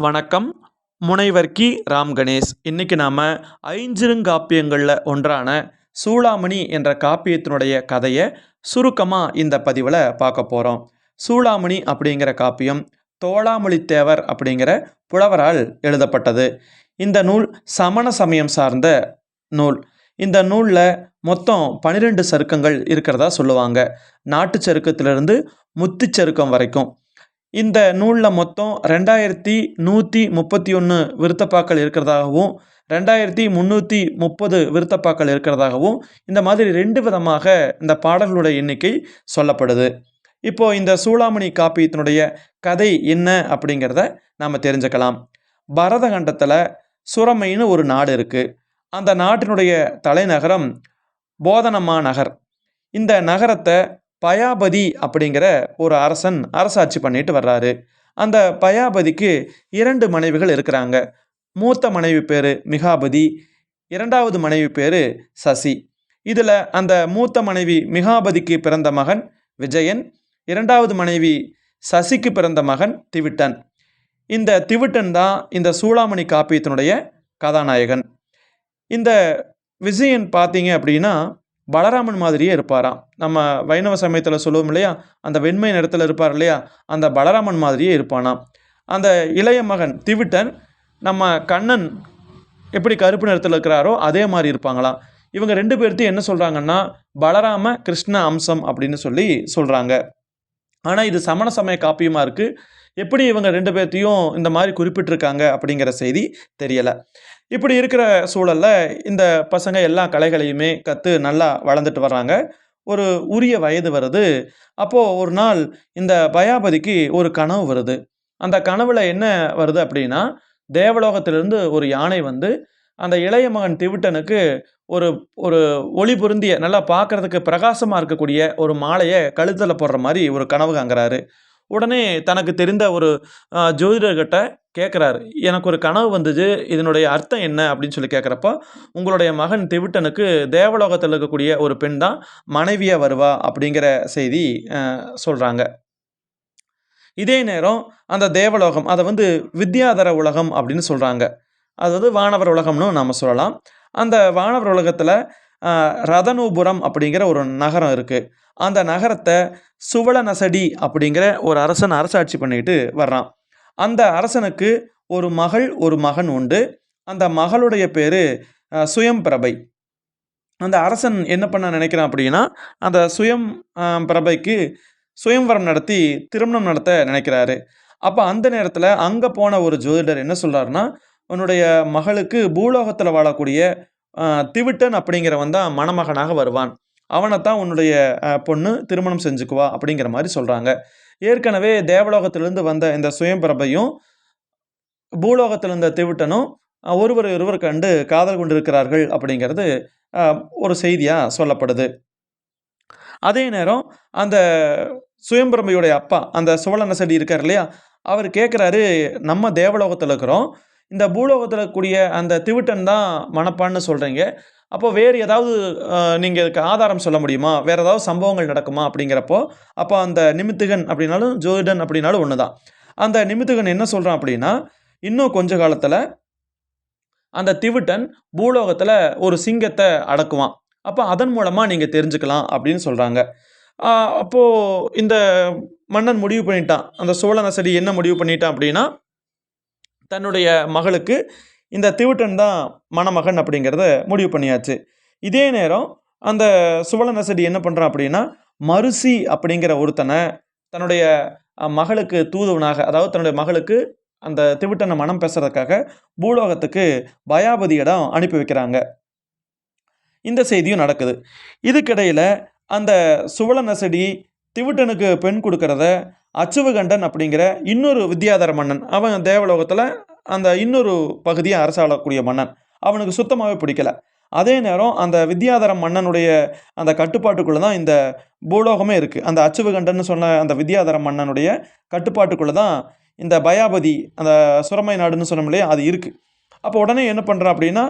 வணக்கம். முனைவர் கி. ராம் கணேஷ். இன்றைக்கி நாம் ஐஞ்சிறுங்காப்பியங்களில் ஒன்றான சூளாமணி என்ற காப்பியத்தினுடைய கதையை சுருக்கமாக இந்த பதிவில் பார்க்க போகிறோம் சூளாமணி அப்படிங்கிற காப்பியம் தோளாமொழித்தேவர் அப்படிங்கிற புலவரால் எழுதப்பட்டது. இந்த நூல் சமண சமயம் சார்ந்த நூல். இந்த நூலில் மொத்தம் பனிரெண்டு சருக்கங்கள் இருக்கிறதா சொல்லுவாங்க. நாட்டுச் சருக்கத்திலிருந்து முத்துச் சருக்கம் வரைக்கும். இந்த நூலில் மொத்தம் ரெண்டாயிரத்தி நூற்றி முப்பத்தி ஒன்று விருத்தப்பாக்கள் இருக்கிறதாகவும் ரெண்டாயிரத்தி முந்நூற்றி முப்பது விருத்தப்பாக்கள் இருக்கிறதாகவும் இந்த மாதிரி ரெண்டு விதமாக இந்த பாடல்களுடைய எண்ணிக்கை சொல்லப்படுது. இப்போது இந்த சூளாமணி காப்பியத்தினுடைய கதை என்ன அப்படிங்கிறத நாம் தெரிஞ்சுக்கலாம். பரதகண்டத்தில் சுரமைன்னு ஒரு நாடு இருக்குது அந்த நாட்டினுடைய தலைநகரம் போதனமா நகர். இந்த நகரத்தை பயாபதி அப்படிங்கிற ஒரு அரசன் அரசாட்சி பண்ணிட்டு வர்றாரு. அந்த பயாபதிக்கு இரண்டு மனைவிகள் இருக்கிறாங்க. மூத்த மனைவி பேர் மிகாபதி இரண்டாவது மனைவி பேர் சசி. இதில் அந்த மூத்த மனைவி மிகாபதிக்கு பிறந்த மகன் விஜயன் இரண்டாவது மனைவி சசிக்கு பிறந்த மகன் திவிட்டன். இந்த திவிட்டன் தான் இந்த சூளாமணி காப்பியத்தினுடைய கதாநாயகன். இந்த விஜயன் பார்த்தீங்க அப்படின்னா பலராமன் மாதிரியே இருப்பாராம். நம்ம வைணவ சமயத்தில் சொல்லுவோம் இல்லையா? அந்த வெண்மை நிறத்தில் இருப்பார் இல்லையா? அந்த பலராமன் மாதிரியே இருப்பானாம். அந்த இளைய மகன் திவிட்டன் நம்ம கண்ணன் எப்படி கருப்பு நிறத்தில் இருக்கிறாரோ அதே மாதிரி இருப்பாங்களாம். இவங்க ரெண்டு பேர்த்தையும் என்ன சொல்கிறாங்கன்னா பலராம கிருஷ்ண அம்சம் அப்படின்னு சொல்லி சொல்கிறாங்க ஆனால் இது சமண சமய காப்பியமாக இருக்குது எப்படி இவங்க ரெண்டு பேர்த்தையும் இந்த மாதிரி குறிப்பிட்டிருக்காங்க அப்படிங்கிற செய்தி தெரியலை. இப்படி இருக்கிற சூழலில் இந்த பசங்க எல்லா கலைகளையுமே கற்று நல்லா வளர்ந்துட்டு வர்றாங்க. ஒரு உரிய வயது வருது. அப்போது ஒரு நாள் இந்த பயாபதிக்கு ஒரு கனவு வருது. அந்த கனவுல என்ன வருது அப்படின்னா தேவலோகத்திலிருந்து ஒரு யானை வந்து அந்த இளைய மகன் திவிட்டனுக்கு ஒரு ஒரு ஒளி பொருந்திய நல்லா பார்க்கறதுக்கு பிரகாசமாக இருக்கக்கூடிய ஒரு மாலையை கழுத்தில் போடுற மாதிரி ஒரு கனவு காங்குறாரு உடனே தனக்கு தெரிந்த ஒரு ஜோதிடர்கிட்ட கேட்குறாரு எனக்கு ஒரு கனவு வந்தது. இதனுடைய அர்த்தம் என்ன? அப்படின்னு சொல்லி கேட்குறப்போ உங்களுடைய மகன் திவிட்டனுக்கு தேவலோகத்தில் இருக்கக்கூடிய ஒரு பெண் தான் மனைவியாக வருவா? அப்படிங்கிற செய்தி சொல்கிறாங்க இதே நேரம் அந்த தேவலோகம் அதை வந்து வித்யாதர உலகம் அப்படின்னு சொல்கிறாங்க அதாவது வானவர் உலகம்னு நாம் சொல்லலாம். அந்த வானவர் உலகத்தில் ரதனூபுரம் அப்படிங்கிற ஒரு நகரம் இருக்குது அந்த நகரத்தை சுவளநசடி அப்படிங்கிற ஒரு அரசன் அரசாட்சி பண்ணிட்டு வர்றான். அந்த அரசனுக்கு ஒரு மகள் ஒரு மகன் உண்டு. அந்த மகளுடைய பேர் சுயம் பிரபை அந்த அரசன் என்ன பண்ண நினைக்கிறான் அப்படின்னா அந்த சுயம் பிரபைக்கு சுயம்வரம் நடத்தி திருமணம் நடத்த நினைக்கிறாரு. அப்போ அந்த நேரத்தில் அங்கே போன ஒரு ஜோதிடர் என்ன சொல்கிறாருன்னா உன்னுடைய மகளுக்கு பூலோகத்தில் வாழக்கூடிய திவிட்டன் அப்படிங்கிறவன் தான் மணமகனாக வருவான். அவனை தான் உன்னுடைய பொண்ணு திருமணம் செஞ்சுக்குவா அப்படிங்கிற மாதிரி சொல்கிறாங்க ஏற்கனவே தேவலோகத்திலிருந்து வந்த இந்த சுயம்பிரபையும் பூலோகத்தில் இருந்த திவிட்டனும் ஒருவர் ஒருவர் கண்டு காதல் கொண்டிருக்கிறார்கள் அப்படிங்கிறது ஒரு செய்தியாக சொல்லப்படுது. அதே நேரம் அந்த சுயம்பிரமையுடைய அப்பா அந்த சுவலநசடி இருக்கார் இல்லையா அவர் கேட்குறாரு நம்ம தேவலோகத்தில் இருக்கிறோம் இந்த பூலோகத்தில் இருக்கக்கூடிய அந்த திவிட்டன் தான் மணப்பான்னு சொல்கிறீங்க அப்போ வேறு ஏதாவது நீங்கள் இதுக்கு ஆதாரம் சொல்ல முடியுமா? வேறு ஏதாவது சம்பவங்கள் நடக்குமா? அப்படிங்கிறப்போ அப்போ அந்த நிமித்துகன் அப்படின்னாலும் ஜோதிடன் அப்படின்னாலும் ஒன்று தான். அந்த நிமித்துகன் என்ன சொல்கிறான் அப்படின்னா இன்னும் கொஞ்ச காலத்தில் அந்த திவிட்டன் பூலோகத்தில் ஒரு சிங்கத்தை அடக்குவான். அப்போ அதன் மூலமாக நீங்கள் தெரிஞ்சுக்கலாம் அப்படின்னு சொல்கிறாங்க அப்போது இந்த மன்னன் முடிவு பண்ணிட்டான். அந்த சோழநசடி என்ன முடிவு பண்ணிட்டான் அப்படின்னா தன்னுடைய மகளுக்கு இந்த திவிட்டன் தான் மணமகன் அப்படிங்கிறத முடிவு பண்ணியாச்சு. இதே நேரம் அந்த சுவலநசடி என்ன பண்ணுறான் அப்படின்னா மருசி அப்படிங்கிற ஒருத்தனை தன்னுடைய மகளுக்கு தூதுவனாக அதாவது தன்னுடைய மகளுக்கு அந்த திவிட்டனை மனம் பேசுறதுக்காக பூலோகத்துக்கு பயாபதி இடம் அனுப்பி வைக்கிறாங்க. இந்த செய்தியும் நடக்குது. இதுக்கிடையில் அந்த சுவலநசடி திவிட்டனுக்கு பெண் கொடுக்கறத அச்சுவகண்டன் அப்படிங்கிற இன்னொரு வித்யாதர மன்னன் அவன் தேவலோகத்தில் அந்த இன்னொரு பகுதியை அரசாளக்கூடிய மன்னன். அவனுக்கு சுத்தமாகவே பிடிக்கல. அதே நேரம் அந்த வித்யாதர மன்னனுடைய அந்த கட்டுப்பாட்டுக்குள்ளே தான் இந்த பூலோகமே இருக்குது அந்த அச்சுவகண்டன்னு சொன்ன அந்த வித்யாதர மன்னனுடைய கட்டுப்பாட்டுக்குள்ளே தான் இந்த பயாபதி அந்த சுரமை நாடுன்னு சொன்னோம் இல்லையா அது இருக்குது அப்போ உடனே என்ன பண்ணுறான் அப்படின்னா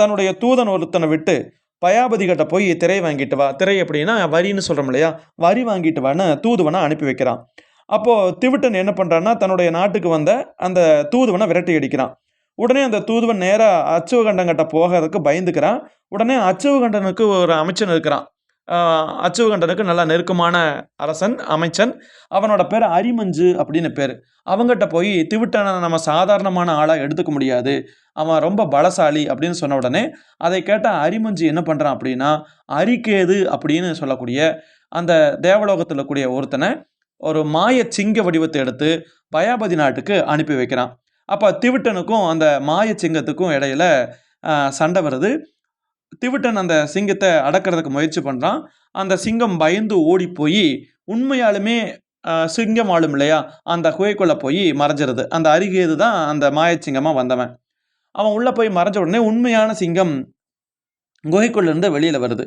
தன்னுடைய தூதன் ஒருத்தனை விட்டு பயாபதி கிட்ட போய் திரை வாங்கிட்டு வா. திரை அப்படின்னா வரின்னு சொல்கிறோம் இல்லையா வரி வாங்கிட்டு வான்னு தூதுவனை அனுப்பி வைக்கிறான். அப்போது திவிட்டன் என்ன பண்ணுறான்னா தன்னுடைய நாட்டுக்கு வந்த அந்த தூதுவனை விரட்டி அடிக்கிறான். உடனே அந்த தூதுவன் நேராக அச்சுவகண்டங்கிட்ட போகிறதுக்கு பயந்துக்கிறான். உடனே அச்சுவகண்டனுக்கு ஒரு அமைச்சன் இருக்கிறான். அச்சுவகண்டனுக்கு நல்ல நெருக்கமான அரசன் அமைச்சன். அவனோட பேர் அரிமஞ்சு அப்படின்னு பேர். அவங்ககிட்ட போய் திவிட்டனை நம்ம சாதாரணமான ஆளாக எடுத்துக்க முடியாது. அவன் ரொம்ப பலசாலி அப்படின்னு சொன்ன உடனே அதை கேட்ட அரிமஞ்சு என்ன பண்ணுறான் அப்படின்னா அரிக்கேது அப்படின்னு சொல்லக்கூடிய அந்த தேவலோகத்தில் கூடிய ஒருத்தனை ஒரு மாய சிங்க வடிவத்தை எடுத்து பயாபதி நாட்டுக்கு அனுப்பி வைக்கிறான். அப்போ திவிட்டனுக்கும் அந்த மாய சிங்கத்துக்கும் இடையில சண்டை வருது. திவிட்டன் அந்த சிங்கத்தை அடக்கிறதுக்கு முயற்சி பண்ணுறான் அந்த சிங்கம் பயந்து ஓடி போய் உண்மையாலுமே சிங்கம் ஆளும் இல்லையா? அந்த குகைக்குள்ளே போய் மறைஞ்சிருது. அந்த அருகேது தான் அந்த மாயச்சிங்கமாக வந்தவன். அவன் உள்ளே போய் மறைஞ்ச உடனே உண்மையான சிங்கம் குகைக்குள்ளேருந்து வெளியில் வருது.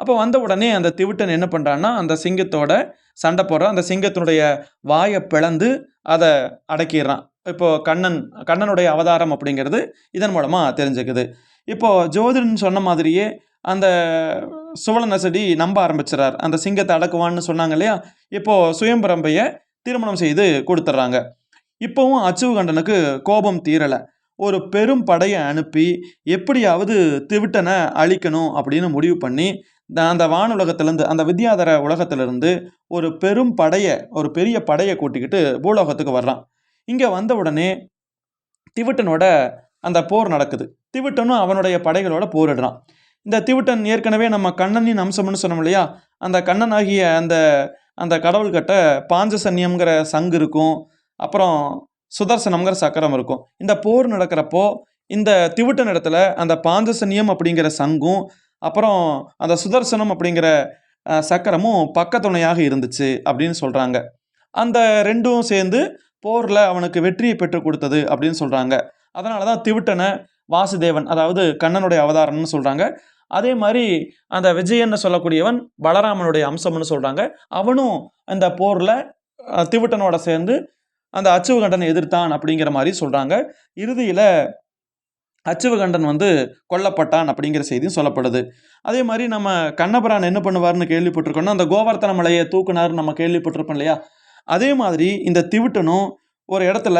அப்போ வந்த உடனே அந்த திவிட்டன் என்ன பண்ணுறான்னா அந்த சிங்கத்தோட சண்டை போடுறான். அந்த சிங்கத்தினுடைய வாயை பிளந்து அதை அடக்கிடுறான். இப்போது கண்ணன் கண்ணனுடைய அவதாரம் அப்படிங்கிறது இதன் மூலமாக தெரிஞ்சுக்குது. இப்போது ஜோதிடன் சொன்ன மாதிரியே அந்த சுவலநசடி நம்ப ஆரம்பிச்சிடறார். அந்த சிங்கத்தை அடக்குவான்னு சொன்னாங்க இல்லையா? இப்போது சுயம்பரம்பையை திருமணம் செய்து கொடுத்துட்றாங்க. இப்போவும் அச்சுவகண்டனுக்கு கோபம் தீரலை. ஒரு பெரும் படையை அனுப்பி எப்படியாவது திவிட்டனை அழிக்கணும் அப்படின்னு முடிவு பண்ணி அந்த வானுலகத்திலேருந்து அந்த வித்யாதர உலகத்திலிருந்து ஒரு பெரும் படையை ஒரு பெரிய படையை கூட்டிக்கிட்டு பூலோகத்துக்கு வர்றான். இங்கே வந்த உடனே திவிட்டனோட அந்த போர் நடக்குது. திவிட்டனும் அவனுடைய படைகளோட போரிடுறான். இந்த திவிட்டன் ஏற்கனவே நம்ம கண்ணனின் அம்சம்னு சொன்னோம் இல்லையா? அந்த கண்ணன் ஆகிய அந்த அந்த கடவுள்கிட்ட பாஞ்சசன்யம்ங்கிற சங்கு இருக்கும். அப்புறம் சுதர்சனம்ங்கிற சக்கரம் இருக்கும். இந்த போர் நடக்கிறப்போ இந்த திவிட்டன் இடத்துல அந்த பாஞ்சசன்யம் அப்படிங்கிற சங்கும் அப்புறம் அந்த சுதர்சனம் அப்படிங்கிற சக்கரமும் பக்கத்துணையாக இருந்துச்சு அப்படின்னு சொல்கிறாங்க அந்த ரெண்டும் சேர்ந்து போரில் அவனுக்கு வெற்றியை பெற்றுக் கொடுத்தது அப்படின்னு சொல்கிறாங்க அதனால தான் திவிட்டனை வாசுதேவன் அதாவது கண்ணனுடைய அவதாரம்னு சொல்கிறாங்க அதே மாதிரி அந்த விஜயன்னு சொல்லக்கூடியவன் பலராமனுடைய அம்சம்னு சொல்கிறாங்க அவனும் அந்த போரில் திவிட்டனோட சேர்ந்து அந்த அச்சுவகண்டனை எதிர்த்தான் அப்படிங்கிற மாதிரி சொல்கிறாங்க இறுதியில் அச்சுவகண்டன் வந்து கொல்லப்பட்டான் அப்படிங்கிற செய்தியும் சொல்லப்படுது. அதே மாதிரி நம்ம கண்ணபுரான் என்ன பண்ணுவார்னு கேள்விப்பட்டிருக்கோம்னா அந்த கோவர்த்தன மலையை தூக்குனார் நம்ம கேள்விப்பட்டிருப்போம் இல்லையா? அதே மாதிரி இந்த திவிட்டனும் ஒரு இடத்துல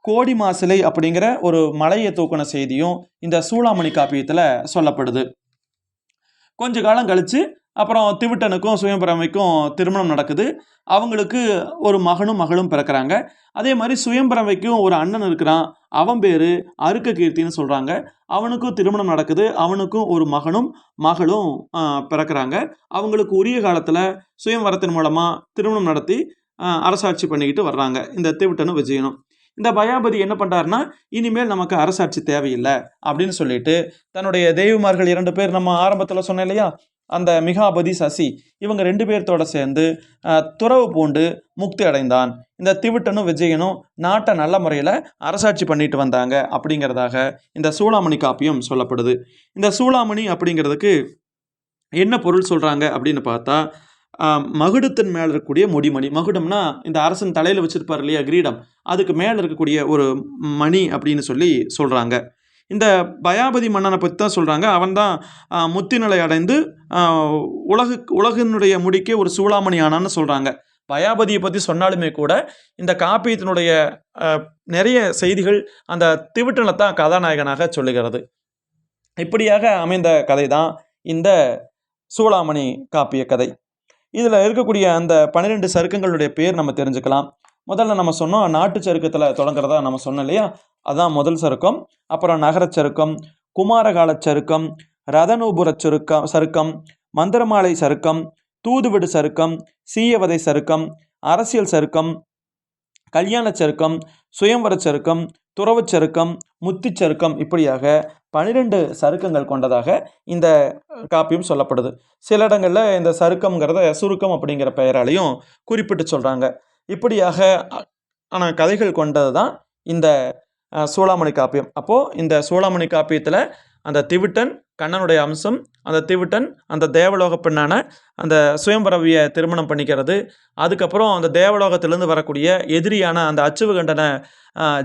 கோடி மாசிலை அப்படிங்கிற ஒரு மலையை தூக்கின செய்தியும் இந்த சூளாமணி காப்பியத்தில் சொல்லப்படுது. கொஞ்ச காலம் கழித்து அப்புறம் திவிட்டனுக்கும் சுயம்பரமைக்கும் திருமணம் நடக்குது. அவங்களுக்கு ஒரு மகனும் மகளும் பிறக்கிறாங்க. அதே மாதிரி சுயம்பரமைக்கும் ஒரு அண்ணன் இருக்கிறான். அவன் பேர் அருக்க கீர்த்தின்னு சொல்கிறாங்க அவனுக்கும் திருமணம் நடக்குது. அவனுக்கும் ஒரு மகனும் மகளும் பிறக்கிறாங்க. அவங்களுக்கு உரிய காலத்தில் சுயம்பரத்தின் மூலமாக திருமணம் நடத்தி அரசாட்சி பண்ணிக்கிட்டு வர்றாங்க. இந்த திவிட்டனும் விஜயனும். இந்த பயாபதி என்ன பண்ணுறாருன்னா இனிமேல் நமக்கு அரசாட்சி தேவையில்லை அப்படின்னு சொல்லிட்டு தன்னுடைய தெய்வமார்கள் இரண்டு பேர் நம்ம ஆரம்பத்தில் சொன்னேன் இல்லையா? அந்த மிகாபதி சசி இவங்க ரெண்டு பேர்த்தோட சேர்ந்து துறவு பூண்டு முக்தி அடைந்தான். இந்த திவிட்டனும் விஜயனும் நாட்டை நல்ல முறையில் அரசாட்சி பண்ணிட்டு வந்தாங்க அப்படிங்கிறதாக இந்த சூளாமணி காப்பியம் சொல்லப்படுது. இந்த சூளாமணி அப்படிங்கிறதுக்கு என்ன பொருள் சொல்கிறாங்க அப்படின்னு பார்த்தா மகுடத்தின் மேலே இருக்கக்கூடிய முடிமணி. மகுடம்னா இந்த அரசன் தலையில் வச்சிருப்பார் இல்லையா கிரீடம். அதுக்கு மேலே இருக்கக்கூடிய ஒரு மணி அப்படின்னு சொல்லி சொல்கிறாங்க இந்த பயாபதி மன்னனை பற்றி தான் சொல்கிறாங்க அவன் தான் முத்திநிலை அடைந்து உலகு உலகினுடைய முடிக்கே ஒரு சூளாமணி ஆனான்னு சொல்கிறாங்க பயாபதியை பற்றி சொன்னாலுமே கூட இந்த காப்பியத்தினுடைய நிறைய செய்திகள் அந்த திவிட்டனை தான் கதாநாயகனாக சொல்லுகிறது. இப்படியாக அமைந்த கதை தான் இந்த சூளாமணி காப்பிய கதை. இதில் இருக்கக்கூடிய அந்த பன்னிரெண்டு சருக்கங்களுடைய பேர் நம்ம தெரிஞ்சுக்கலாம். முதல்ல நம்ம சொன்னோம் நாட்டு சருக்கத்தில் தொடங்குறதா நம்ம சொன்னோம் இல்லையா? அதான் முதல் சருக்கம். அப்புறம் நகரச் சருக்கம் குமாரகாலச் சருக்கம் ரதநூபுர சருக்கம் சருக்கம் மந்திரமாலை சருக்கம் தூதுவிடு சருக்கம் சீயவதை சருக்கம் அரசியல் சருக்கம் கல்யாண சருக்கம் சுயம்வரச் சருக்கம் துறவுச் சருக்கம் முத்திச் சருக்கம் இப்படியாக பனிரெண்டு சருக்கங்கள் கொண்டதாக இந்த காப்பியம் சொல்லப்படுது. சில இடங்களில் இந்த சருக்கம்ங்கிறத சுருக்கம் அப்படிங்கிற பெயராலையும் குறிப்பிட்டு சொல்கிறாங்க இப்படியாக ஆன கதைகள் கொண்டது தான் இந்த சூளாமணி காப்பியம். அப்போது இந்த சூளாமணி காப்பியத்தில் அந்த திவிட்டன் கண்ணனுடைய அம்சம் அந்த திவிட்டன் அந்த தேவலோக பெண்ணான அந்த சுயம்பரவியை திருமணம் பண்ணிக்கிறது. அதுக்கப்புறம் அந்த தேவலோகத்திலேருந்து வரக்கூடிய எதிரியான அந்த அச்சுவகண்டனை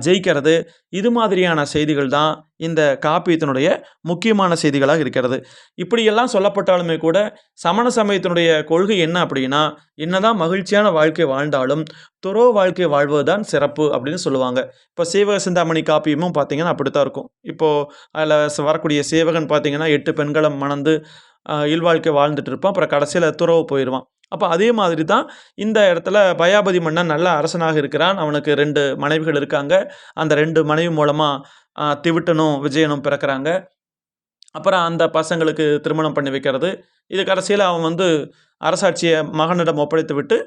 ஜெயிக்கிறது. இது மாதிரியான செய்திகள் தான் இந்த காப்பியத்தினுடைய முக்கியமான செய்திகளாக இருக்கிறது. இப்படியெல்லாம் சொல்லப்பட்டாலுமே கூட சமண சமயத்தினுடைய கொள்கை என்ன அப்படின்னா என்னதான் மகிழ்ச்சியான வாழ்க்கை வாழ்ந்தாலும் துறோ வாழ்க்கை வாழ்வது தான் சிறப்பு அப்படின்னு சொல்லுவாங்க. இப்போ சீவக சிந்தாமணி காப்பியமும் பார்த்தீங்கன்னா அப்படித்தான் இருக்கும். இப்போது அதில் வரக்கூடிய சேவகன் பார்த்தீங்கன்னா எட்டு பெண்களை மணந்து ஆஹ், இல்வாழ்க்கை வாழ்ந்துட்டு இருப்பான் அப்புறம் கடைசியில் துறவு போயிடுவான். அப்போ அதே மாதிரி தான் இந்த இடத்துல பயாபதி மன்னன் நல்ல அரசனாக இருக்கிறான். அவனுக்கு ரெண்டு மனைவிகள் இருக்காங்க. அந்த ரெண்டு மனைவி மூலமாக திவிட்டனும் விஜயனும் பிறக்கிறாங்க. அப்புறம் அந்த பசங்களுக்கு திருமணம் பண்ணி வைக்கிறது. இது கடைசியில் அவன் வந்து அரசாட்சியை மகனிடம் ஒப்படைத்து விட்டு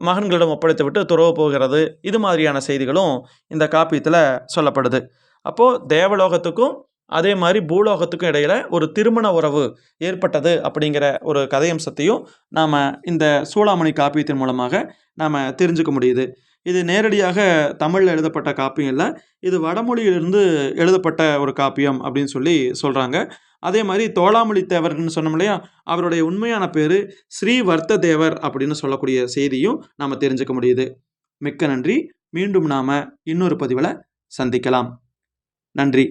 மகன்களிடம் ஒப்படைத்து விட்டு துறவு போகிறது. இது மாதிரியான செய்திகளும் இந்த காப்பியத்தில் சொல்லப்படுது. அப்போது தேவலோகத்துக்கும் அதே மாதிரி பூலோகத்துக்கும் இடையில ஒரு திருமண உறவு ஏற்பட்டது அப்படிங்கிற ஒரு கதையம்சத்தையும் நாம் இந்த சூளாமணி காப்பியத்தின் மூலமாக நாம் தெரிஞ்சுக்க முடியுது. இது நேரடியாக தமிழில் எழுதப்பட்ட காப்பியம் இல்லை இது வடமொழியிலிருந்து எழுதப்பட்ட ஒரு காப்பியம் அப்படின்னு சொல்லி சொல்கிறாங்க அதே மாதிரி தோளாமொழி தேவர்னு சொன்னோம் இல்லையா அவருடைய உண்மையான பேர் ஸ்ரீவர்த்த தேவர் அப்படின்னு சொல்லக்கூடிய செய்தியும் நாம் தெரிஞ்சுக்க முடியுது. மிக்க நன்றி மீண்டும் நாம் இன்னொரு பதிவில் சந்திக்கலாம். நன்றி.